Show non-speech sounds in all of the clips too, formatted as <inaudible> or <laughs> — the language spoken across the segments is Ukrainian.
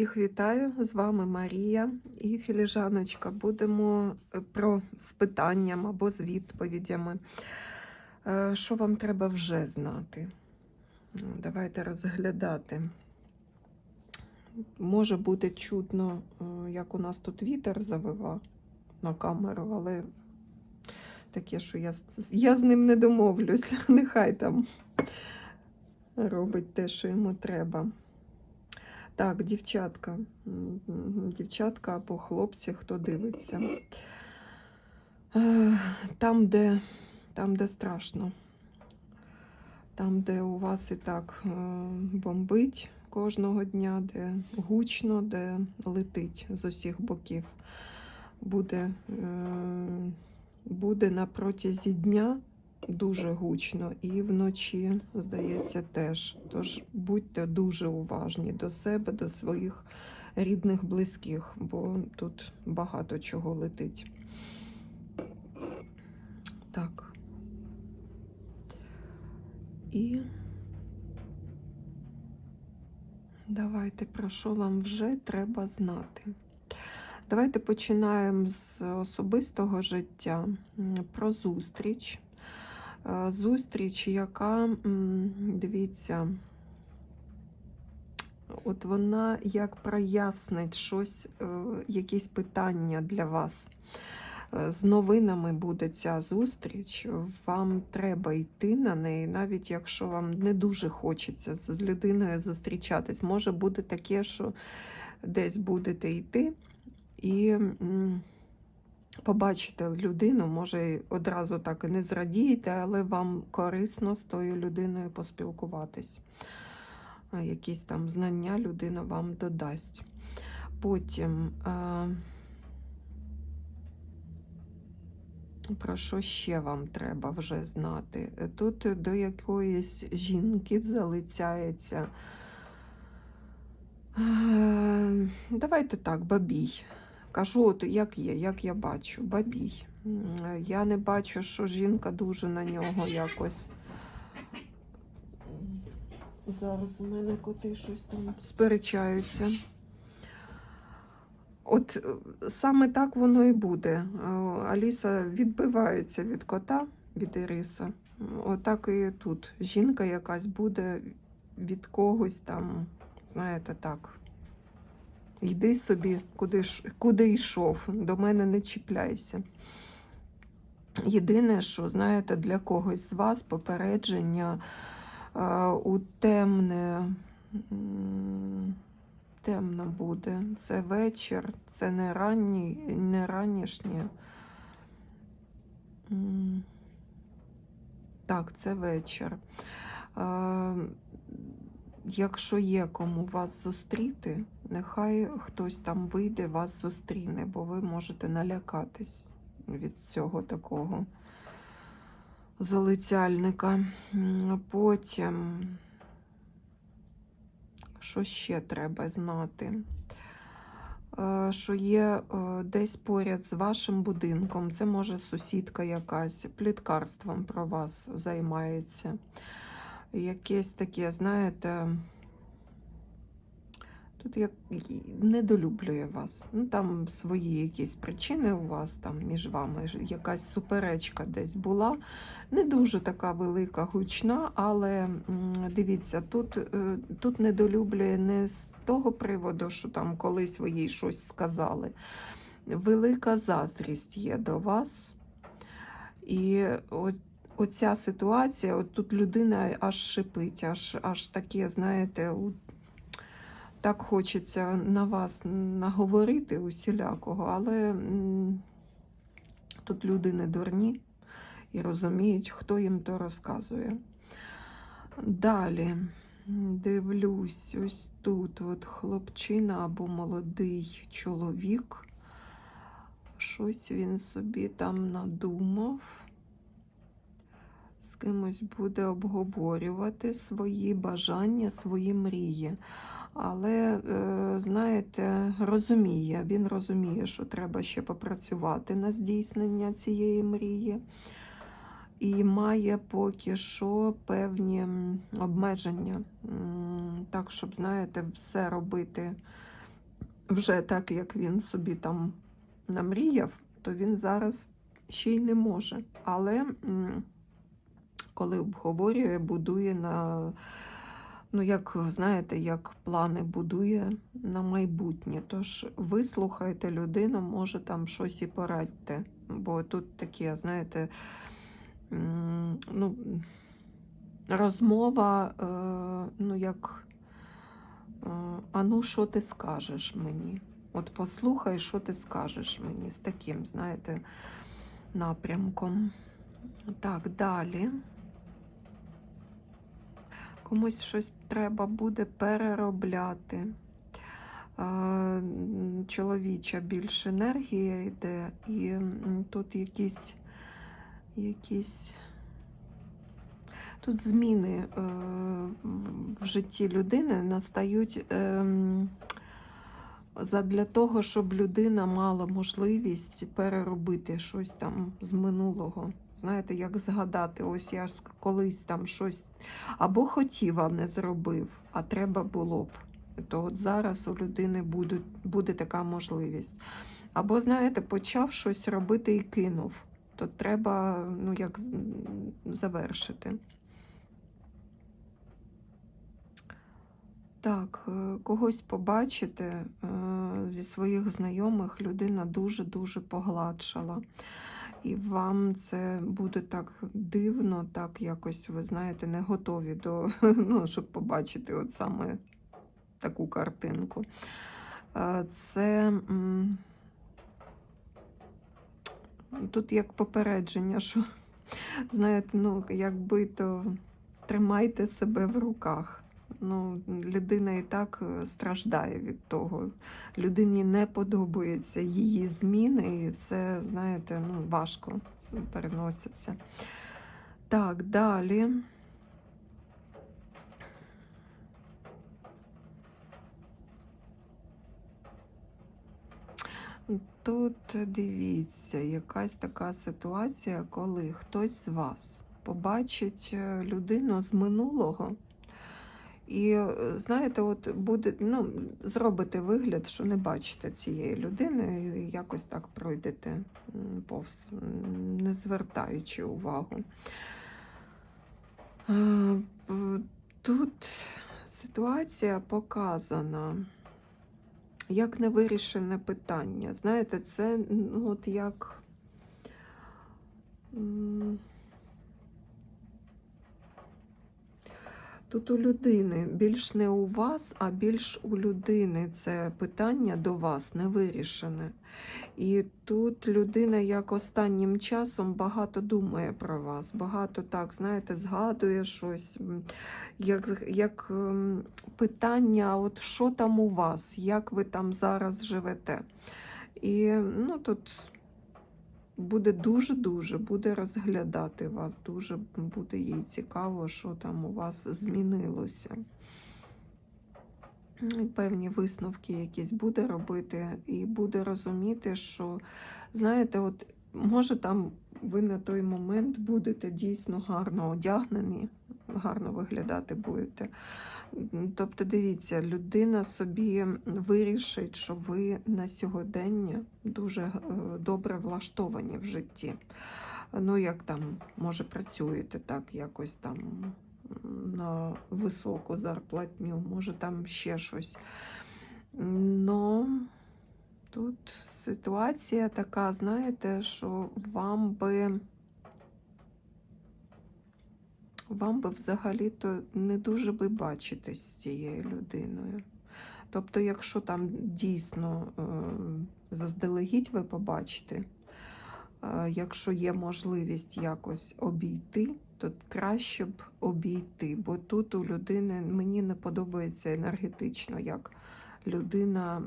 Всіх вітаю! З вами Марія і Філіжаночка. Будемо е, про з питанням або з відповідями. Е, Що вам треба вже знати? Ну, Давайте розглядати. Може бути чутно, е, як у нас тут вітер завива на камеру, але таке, що я, я з ним не домовлюсь. <laughs> Нехай там робить те, що йому треба. Так, дівчатка. Дівчатка або хлопці, хто дивиться. Е, Там, де, там, де страшно. Там, де у вас і так е, бомбить кожного дня, де гучно, де летить з усіх боків. Буде, е, буде на протязі дня дуже гучно і вночі, здається, теж. Тож будьте дуже уважні до себе, до своїх рідних, близьких, бо тут багато чого летить. Так. І давайте про що вам вже треба знати. Давайте починаємо з особистого життя про зустріч. Е, Зустріч, яка, дивіться, от вона як прояснить щось, е, якісь питання для вас. Е, З новинами буде ця зустріч. Вам треба йти на неї, навіть якщо вам не дуже хочеться з людиною зустрічатись. Може бути таке, що десь будете йти і побачите людину, може одразу так і не зрадієте, але вам корисно з тою людиною поспілкуватись. Якісь там знання людина вам додасть. Потім. Про що ще вам треба вже знати? Тут до якоїсь жінки залицяється. Давайте так, бабій. Кажу, от як є, як я бачу, бабій. Я не бачу, що жінка дуже на нього якось. Зараз у мене коти щось там сперечаються. От е, саме так воно і буде. Е, Аліса відбивається від кота, від Іриса. Отак і тут. Жінка якась буде від когось там, знаєте, так. Йди собі, куди, куди йшов, до мене не чіпляйся. Єдине, що, знаєте, для когось з вас попередження е, у темне. Темно буде. Це вечір, це не ранній, не ранішнє. Так, це вечір. Е, Якщо є кому вас зустріти, нехай хтось там вийде, вас зустріне, бо ви можете налякатись від цього такого залицяльника. Потім, що ще треба знати? Е, Що є е, десь поряд з вашим будинком, це може сусідка якась, пліткарством про вас займається. Якесь таке, знаєте, тут як недолюблює вас. Ну, там свої якісь причини у вас, там між вами якась суперечка десь була. Не дуже така велика, гучна, але дивіться, тут, е, тут недолюблює не з того приводу, що там колись ви їй щось сказали. Велика заздрість є до вас. І от оця ситуація, от тут людина аж шипить, аж, аж таке, знаєте, так хочеться на вас наговорити усілякого, але тут люди не дурні і розуміють, хто їм то розказує. Далі дивлюсь, ось тут от хлопчина або молодий чоловік. Щось він собі там надумав. З кимось буде обговорювати свої бажання, свої мрії. Але, е, знаєте, розуміє, він розуміє, що треба ще попрацювати на здійснення цієї мрії. І має поки що певні обмеження. Так, щоб, знаєте, все робити вже так, як він собі там намріяв, то він зараз ще й не може. Але коли обговорює, будує на, ну, як знаєте, як плани будує на майбутнє. Тож вислухайте людину, може там щось і порадьте. Бо тут таке, знаєте, ну, розмова, е, ну як, е, а ну що ти скажеш мені? От послухай, що ти скажеш мені з таким, знаєте, напрямком. Так, далі. Комусь щось треба буде переробляти. Е, Чоловіча більш енергія йде, і тут якісь, якісь тут зміни е, в- житті людини настають ем, задля того, щоб людина мала можливість переробити щось там з минулого. Знаєте, як згадати, ось я ж колись там щось або хотів, а не зробив, а треба було б. То от зараз у людини буде, буде така можливість. Або, знаєте, почав щось робити і кинув, то треба ну, як завершити. Так, е, когось побачити е, зі своїх знайомих людина дуже-дуже погладшала. І вам це буде так дивно, так якось, ви знаєте, не готові до, <laughs> ну, щоб побачити от саме таку картинку. Е, Це тут як попередження, що, <laughs> знаєте, ну, якби то тримайте себе в руках. Ну, людина і так е, страждає від того. Людині не подобаються її зміни, і це, знаєте, ну, важко переноситься. Так, далі. Тут дивіться, якась така ситуація, коли хтось з вас побачить е, людину з минулого. І е, знаєте, от буде, ну, зробите вигляд, що не бачите цієї людини, і якось так пройдете повз, не звертаючи увагу. Тут ситуація показана як невирішене питання. Знаєте, це ну, от як. Тут у людини більш не у вас, а більш у людини це питання до вас не вирішене. І тут людина як останнім часом багато думає про вас, багато так, знаєте, згадує щось, як, як ем, питання, от що там у вас, як ви там зараз живете. І ну, тут буде дуже-дуже, буде розглядати вас, дуже буде їй цікаво, що там у вас змінилося. Певні висновки якісь буде робити, і буде розуміти, що, знаєте, от може там ви на той момент будете дійсно гарно одягнені, гарно виглядати будете. Тобто, дивіться, людина собі вирішить, що ви на сьогодення дуже е, добре влаштовані в житті. Ну, як там, може, працюєте так, якось там на високу зарплатню, може там ще щось. Но тут ситуація така, знаєте, що вам би. Вам би взагалі-то не дуже би бачитись з цією людиною. Тобто, якщо там дійсно е, заздалегідь ви побачите, е, якщо є можливість якось обійти, то краще б обійти. Бо тут у людини мені не подобається енергетично, як людина,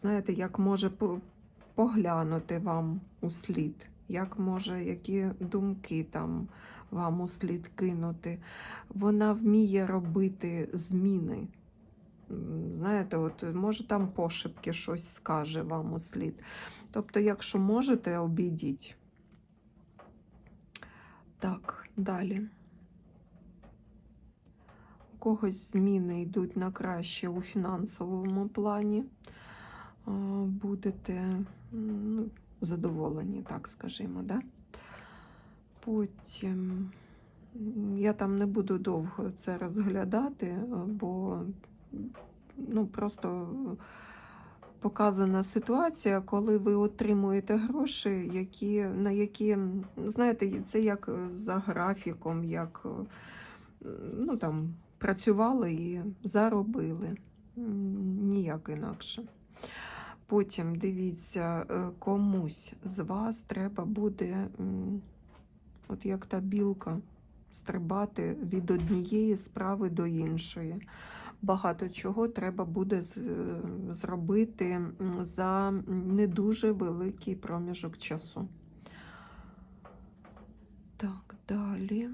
знаєте, як може поглянути вам у слід, як може, які думки там вам у слід кинути. Вона вміє робити зміни. Знаєте, от може там пошепки щось скаже вам у слід. Тобто, якщо можете, обійдіть. Так, далі. У когось зміни йдуть на краще у фінансовому плані. А, Будете ну, задоволені, так скажімо. Да? Потім я там не буду довго це розглядати, е, бо ну, просто показана ситуація, коли ви отримуєте гроші, які, на які, знаєте, це як е, за графіком, як е, ну, там, працювали і заробили. Ніяк інакше. Потім дивіться, е, комусь з вас треба буде, от як та білка, стрибати від однієї справи до іншої. Багато чого треба буде е, зробити за не дуже великий проміжок часу. Так, далі.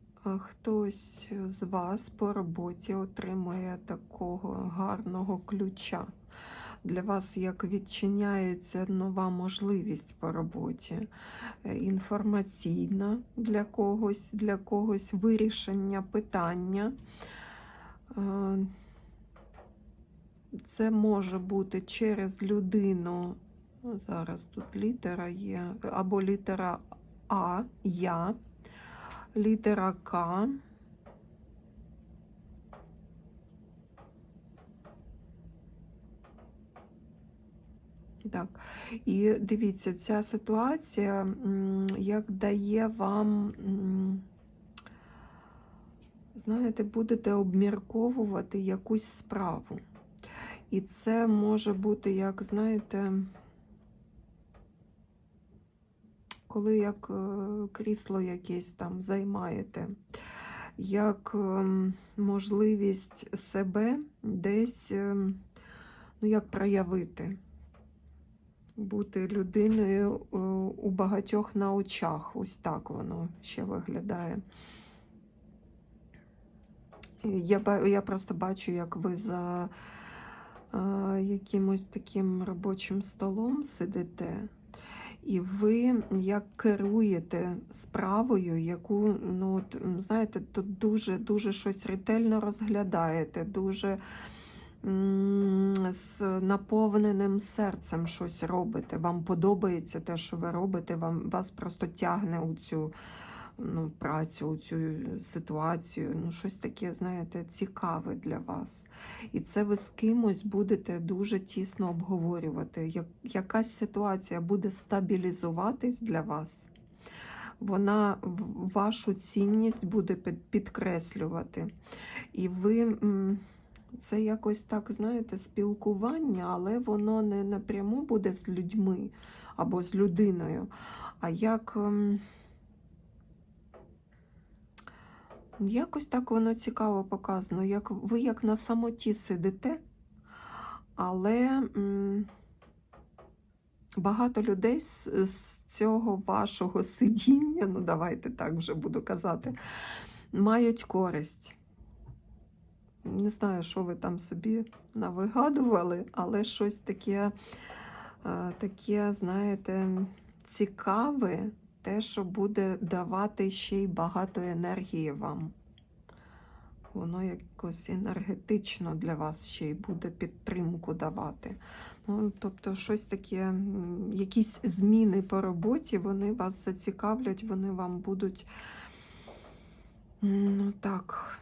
А Хтось з вас по роботі отримує такого гарного ключа. Для вас як відчиняється нова можливість по роботі, Е, інформаційна для когось, для когось вирішення питання. Е, Це може бути через людину. ну, Зараз тут літера є, або літера А, я, літера К. Так, і дивіться, ця ситуація як дає вам, знаєте, будете обмірковувати якусь справу. І це може бути, як, знаєте, коли як е, крісло якесь там займаєте, як ем, можливість себе десь, ем, ну, як проявити бути людиною е, у багатьох на очах. Ось так воно ще виглядає. Я, я просто бачу, як ви за е, якимось таким робочим столом сидите, і ви як керуєте справою, яку, ну, от, знаєте, тут дуже-дуже щось ретельно розглядаєте, дуже з наповненим серцем щось робите. Вам подобається те, що ви робите, вам, вас просто тягне у цю ну, працю, цю ситуацію. Ну, щось таке, знаєте, цікаве для вас. І це ви з кимось будете дуже тісно обговорювати. Як, якась ситуація буде стабілізуватись для вас. Вона вашу цінність буде підкреслювати. І ви це якось так, знаєте, спілкування, але воно не напряму буде з людьми або з людиною, а як. Якось так воно цікаво показано, як ви як на самоті сидите, але багато людей з, з цього вашого сидіння, ну давайте так вже буду казати, мають користь. Не знаю, що ви там собі навигадували, але щось таке, е, таке, знаєте, цікаве, те, що буде давати ще й багато енергії вам. Воно якось енергетично для вас ще й буде підтримку давати. Ну, тобто, щось таке, якісь зміни по роботі, вони вас зацікавлять, вони вам будуть, ну так.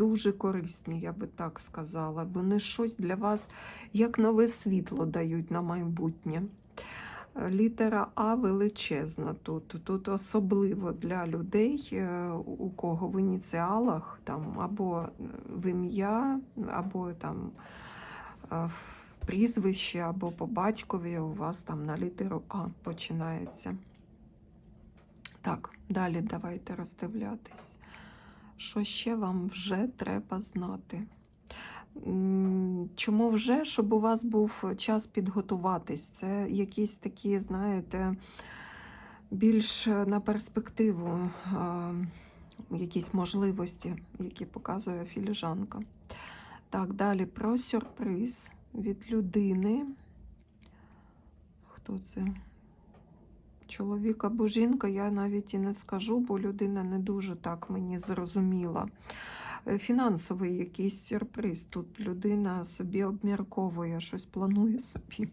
Дуже корисні, я би так сказала. Вони щось для вас як нове світло дають на майбутнє. Е, Літера А величезна тут. Тут особливо для людей, е, у кого в ініціалах там або в ім'я, або там е, в прізвище, або по батькові у вас там на літеру А починається. Так, далі давайте роздивлятись. Що ще вам вже треба знати? Чому вже? Щоб у вас був час підготуватись. Це якісь такі, знаєте, більш на перспективу якісь можливості, які показує філіжанка. Так, далі про сюрприз від людини. хто це. Чоловік або жінка, я навіть і не скажу, бо людина не дуже так мені зрозуміла. Е, Фінансовий якийсь сюрприз. Тут людина собі обмірковує, щось планує собі.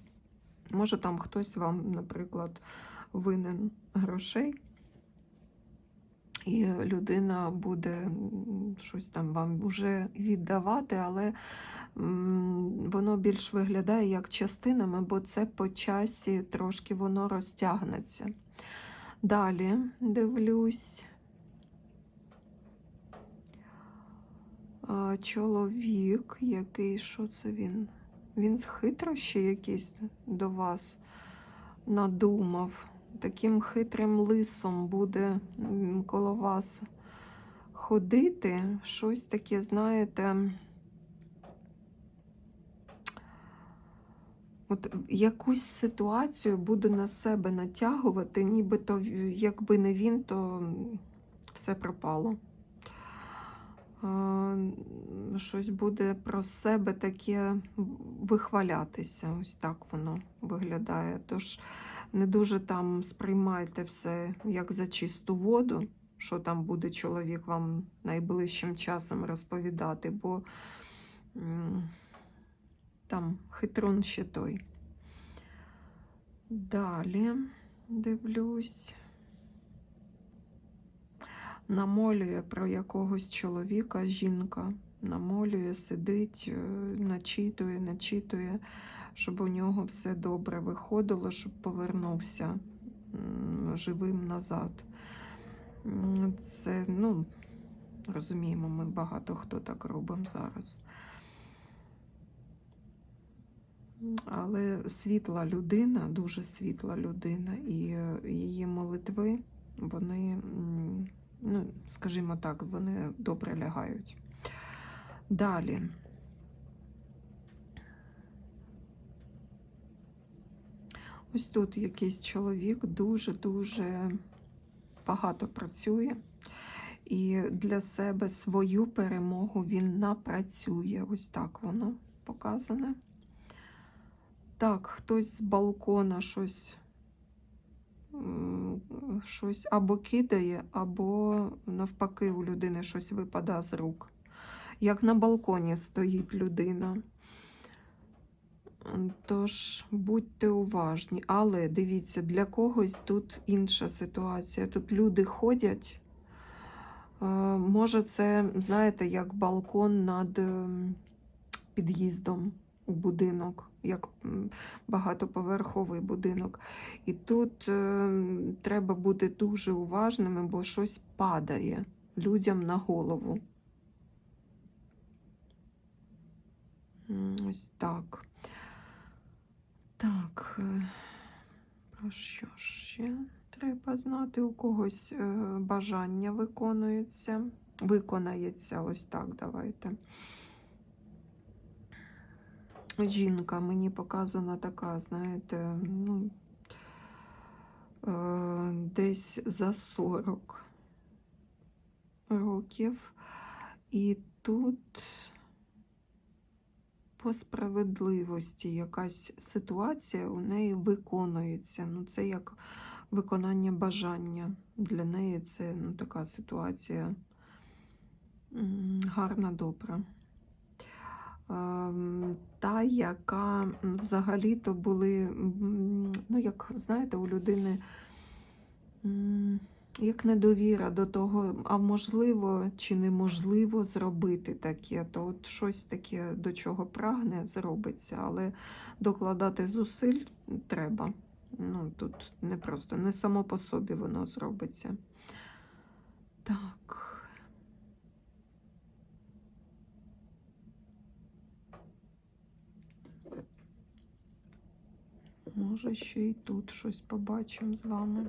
Може, там хтось вам, наприклад, винен грошей, і людина буде щось там вам вже віддавати, але воно більш виглядає як частинами, бо це по часі трошки воно розтягнеться. Далі дивлюсь. Чоловік, який, що це він? Він з хитрощі якісь до вас надумав. Таким хитрим лисом буде коло вас ходити. Щось таке, знаєте. От якусь ситуацію буде на себе натягувати, нібито якби не він, то все пропало. Щось буде про себе таке вихвалятися. Ось так воно виглядає. Тож не дуже там сприймайте все як за чисту воду, що там буде чоловік вам найближчим часом розповідати, бо там хитрун ще той. Далі дивлюсь. Намолює про якогось чоловіка, жінка. Намолює, сидить, е, начитує, начитує, щоб у нього все добре виходило, щоб повернувся живим назад. Це, ну, розуміємо, ми багато хто так робимо зараз. Але світла людина, дуже світла людина, і е, її молитви, вони, ну, скажімо так, вони добре лягають. Далі. Ось тут якийсь чоловік дуже-дуже багато працює. І для себе свою перемогу він напрацює. Ось так воно показане. Так, хтось з балкона щось, щось або кидає, або навпаки у людини щось випадає з рук. Як на балконі стоїть людина. Тож будьте уважні. Але дивіться, для когось тут інша ситуація. Тут люди ходять. Е, Може, це, знаєте, як балкон над ем, під'їздом у будинок, як багатоповерховий будинок. І тут е, треба бути дуже уважними, бо щось падає людям на голову. Ось так. Так, е, про що ще треба знати? У когось е, бажання виконується. Виконається ось так, давайте. Жінка мені показана така, знаєте, ну, е, десь за 40 років. І тут по справедливості якась ситуація у неї виконується. Ну, це як виконання бажання. Для неї це ну, така ситуація гарна, добра. Ем, Та, яка взагалі-то були, ну, як знаєте, у людини як недовіра до того, а можливо чи неможливо зробити таке, то от щось таке, до чого прагне, зробиться, але докладати зусиль треба. Ну, тут не просто, не само по собі воно зробиться. Так. Може, ще й тут щось побачимо з вами.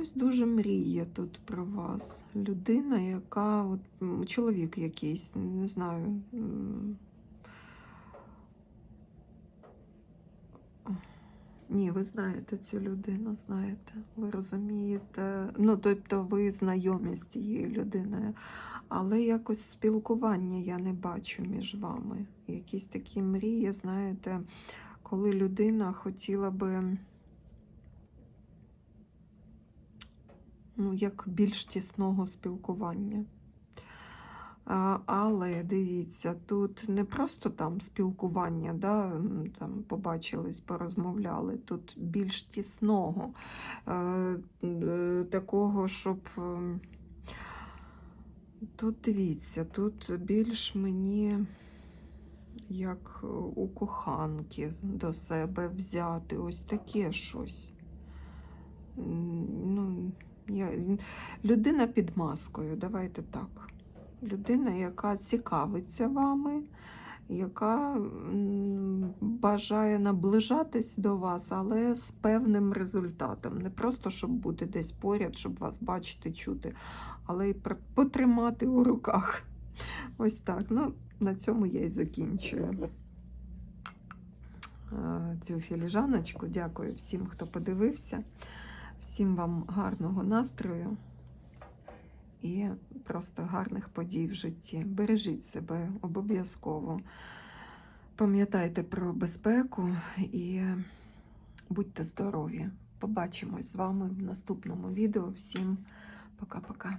Хтось дуже мріє тут про вас. Людина, яка от, чоловік якийсь, не знаю. Ні, ви знаєте цю людину, знаєте, ви розумієте. Ну, тобто ви знайомі з цією людиною, але якось спілкування я не бачу між вами. Якісь такі мрії, знаєте, коли людина хотіла би ну, як більш тісного спілкування. Але дивіться, тут не просто там спілкування, да, там побачились, порозмовляли, тут більш тісного, е, е, такого, щоб. е, Тут дивіться, тут більш мені як у коханки до себе взяти, ось таке щось. Ну, я, людина під маскою, давайте так людина, яка цікавиться вами, яка бажає наближатись до вас, але з певним результатом. Не просто щоб бути десь поряд, щоб вас бачити, чути, але й потримати у руках. Ось так. Ну, на цьому я і закінчую. Цю філіжаночку. Дякую всім, хто подивився. Всім вам гарного настрою і просто гарних подій в житті. Бережіть себе обов'язково. Пам'ятайте про безпеку і будьте здорові. Побачимось з вами в наступному відео. Всім пока-пока.